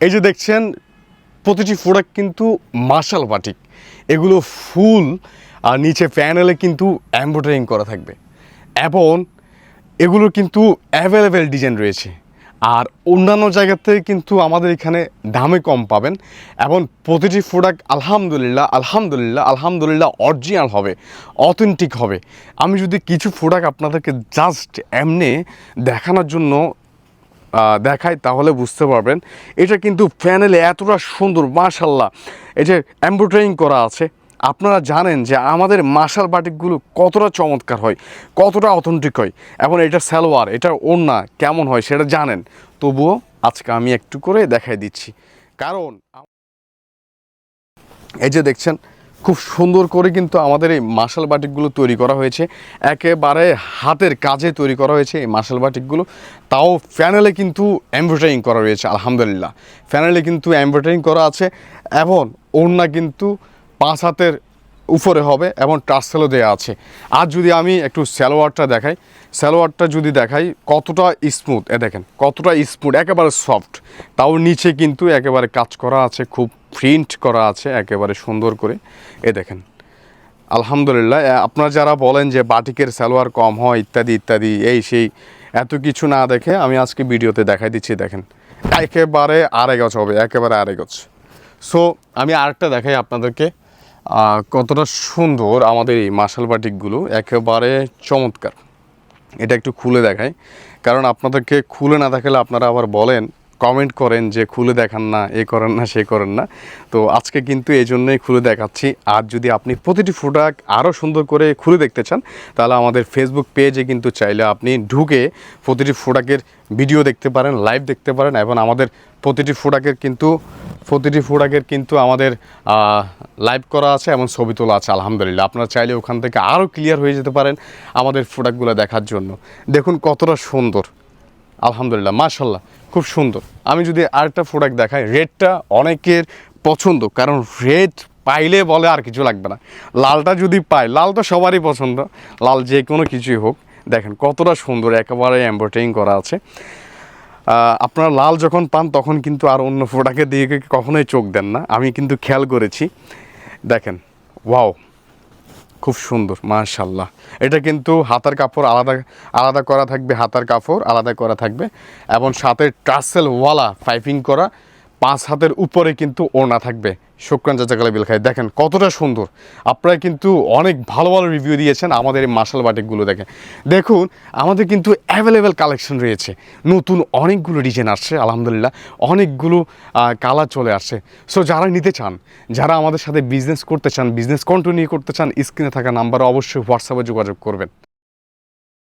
এই যে দেখছেন, প্রতিটি প্রোডাক্ট কিন্তু মার্শাল বাটিক। এগুলো ফুল, আর নিচে প্যানেলে কিন্তু এম্ব্রয়ডারিং করা থাকবে। এবং এগুলো কিন্তু অ্যাভেলেবেল ডিজাইন রয়েছে। আর অন্যান্য জায়গাতে কিন্তু আমাদের এখানে দামে কম পাবেন। এবং প্রতিটি প্রোডাক্ট আলহামদুলিল্লাহ আলহামদুলিল্লাহ আলহামদুলিল্লাহ অরিজিনাল হবে অথেন্টিক হবে। আমি যদি কিছু প্রোডাক্ট আপনাদেরকে জাস্ট এমনি দেখানোর জন্য দেখাই তাহলে বুঝতে পারবেন। এটা কিন্তু প্যানেলে এতটা সুন্দর মাশাল্লাহ এই যে এমব্রয়ডারিং করা আছে, আপনারা জানেন যে আমাদের মার্শাল বাটিকগুলো কতটা চমৎকার হয়, কতটা অথেন্টিক হয়। এবং এটা সালোয়ার, এটা ওড়না, কেমন হয় সেটা জানেন। তবুও আজকে আমি একটু করে দেখাই দিচ্ছি। কারণ এই যে দেখছেন খুব সুন্দর করে কিন্তু আমাদের এই মার্শাল বাটিকগুলো তৈরি করা হয়েছে। একেবারে হাতের কাজে তৈরি করা হয়েছে এই মার্শাল বাটিকগুলো। তাও ফ্যানেলে কিন্তু এমব্রয়ডারিং করা রয়েছে, আলহামদুলিল্লাহ। ফ্যানেলে কিন্তু এমব্রয়ডারিং করা আছে এবং ওড়না কিন্তু পাঁচ হাতের উপরে হবে এবং টার্সেলও দেওয়া আছে। আর যদি আমি একটু স্যালোয়ারটা দেখাই স্যালোয়ারটা যদি দেখাই, কতটা স্মুথ এ দেখেন, কতটা স্মুথ একেবারে সফট তাও নিচে কিন্তু একেবারে কাজ করা আছে, খুব প্রিন্ট করা আছে, একেবারে সুন্দর করে। এ দেখেন, আলহামদুলিল্লাহ আপনারা যারা বলেন যে বাটিকের সালোয়ার কম হয়, ইত্যাদি ইত্যাদি, এই সেই, এত কিছু না দেখে আমি আজকে ভিডিওতে দেখাই দিচ্ছি, দেখেন। একেবারে গছ হবে, একেবারে গছ সো আমি আরেকটা দেখাই আপনাদেরকে। কতটা সুন্দর আমাদের এই মার্শাল বাটিকগুলো, একেবারে চমৎকার। এটা একটু খুলে দেখায় কারণ আপনাদেরকে খুলে না দেখালে আপনারা আবার বলেন কমেন্ট করেন যে, খুলে দেখান না, এ করেন না, সে করেন না। তো আজকে কিন্তু এই জন্যই খুলে দেখাচ্ছি। আর যদি আপনি প্রতিটি প্রোডাক্ট আরও সুন্দর করে খুলে দেখতে চান, তাহলে আমাদের ফেসবুক পেজে কিন্তু চাইলে আপনি ঢুকে প্রতিটি প্রোডাক্টের ভিডিও দেখতে পারেন লাইভ দেখতে পারেন এবং আমাদের প্রতিটি প্রোডাক্টের কিন্তু, প্রতিটি প্রোডাক্টের কিন্তু আমাদের লাইভ করা আছে এবং ছবি তোলা আছে, আলহামদুলিল্লাহ। আপনারা চাইলে ওখান থেকে আরও ক্লিয়ার হয়ে যেতে পারেন আমাদের প্রোডাক্টগুলো দেখার জন্য। দেখুন কতটা সুন্দর। আলহামদুলিল্লাহ মাশাল্লাহ খুব সুন্দর। আমি যদি আরেকটা প্রোডাক্ট দেখাই রেডটা অনেকের পছন্দ, কারণ রেড পাইলে বলে আর কিছু লাগবে না। লালটা যদি পাই লাল তো সবারই পছন্দ, লাল যে কোনো কিছুই হোক। দেখেন কতটা সুন্দর, একেবারে এম্ব্রয়ডারিং করা আছে। আপনারা লাল যখন পান, তখন কিন্তু আর অন্য প্রোডাক্টের দিকে কখনোই চোখ দেন না। আমি কিন্তু খেয়াল করেছি। দেখেন ওয়াও খুব সুন্দর মাশাল্লাহ এটা কিন্তু হাতার কাপড় আলাদা আলাদা করা থাকবে, হাতার কাপড় আলাদা করা থাকবে। এবং সাথে টার্সেলওয়ালা পাইপিং করা পাঁচ হাতের উপরে কিন্তু ওড়না থাকবে। শুক্রান চাচাকালা বিল খাই দেখেন কতটা সুন্দর। আপনারা কিন্তু অনেক ভালো ভালো রিভিউ দিয়েছেন আমাদের এই মার্শাল বাটিকগুলো দেখে। দেখুন, আমাদের কিন্তু অ্যাভেলেবেল কালেকশন রয়েছে। নতুন অনেকগুলো ডিজাইন আসছে, আলহামদুলিল্লাহ। অনেকগুলো কালার চলে আসছে। সো যারা নিতে চান, যারা আমাদের সাথে বিজনেস করতে চান বিজনেস কন্টিনিউ করতে চান স্ক্রিনে থাকা নাম্বারে অবশ্যই হোয়াটসঅ্যাপে যোগাযোগ করবেন।